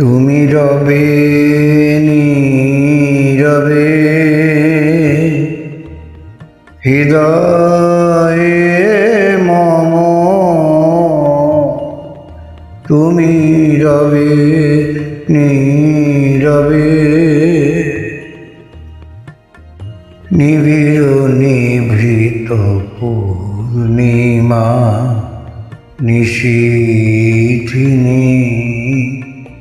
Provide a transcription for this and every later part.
তুমি রবে নীরবে হৃদয়ে মম তুমি রবে নীরবে। নিবিড় নিভৃত পূর্ণিমা নিশীথিনী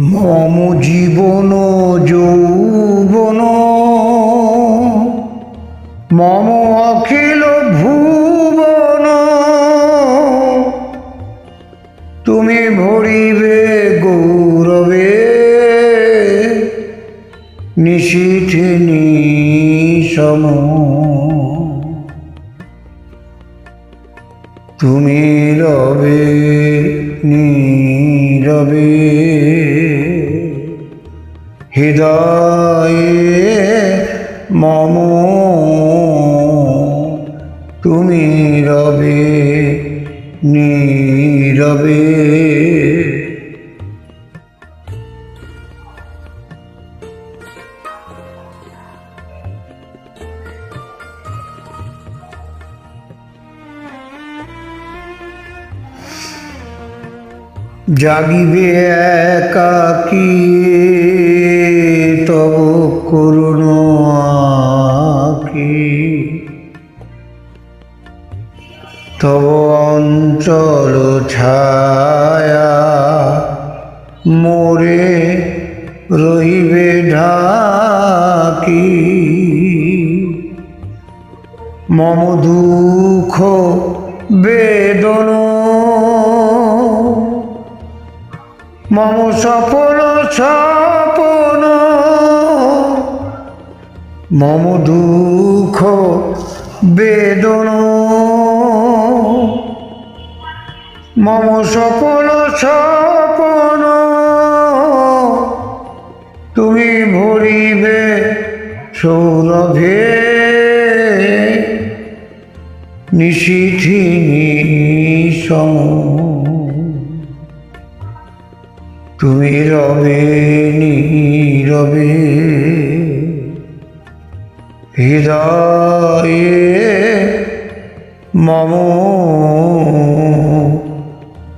মম জীবন যৌবন। মম অখিল ভুবন। তুমি ভরিবে গৌরবে। নিশীথিনী সম তুমি রবে নীরবে হৃদয়ে মম তুমি রবে নীরবে। জাগিবে একাকী তব অঞ্চল ছায়া, মোরে রহিবে ঢাকি। মম দুঃখ বেদন, মম সফল স্বপন, মম দুঃখ বেদন। মম সফল স্বপন। তুমি ভরিবে সৌরভে। নিশিথিনী সম। তুমি রবে নীরবে। হৃদয়ে মম।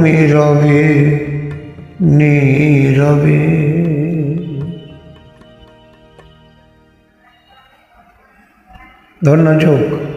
তুমি রবে নীরবে। ধন্য যোগ।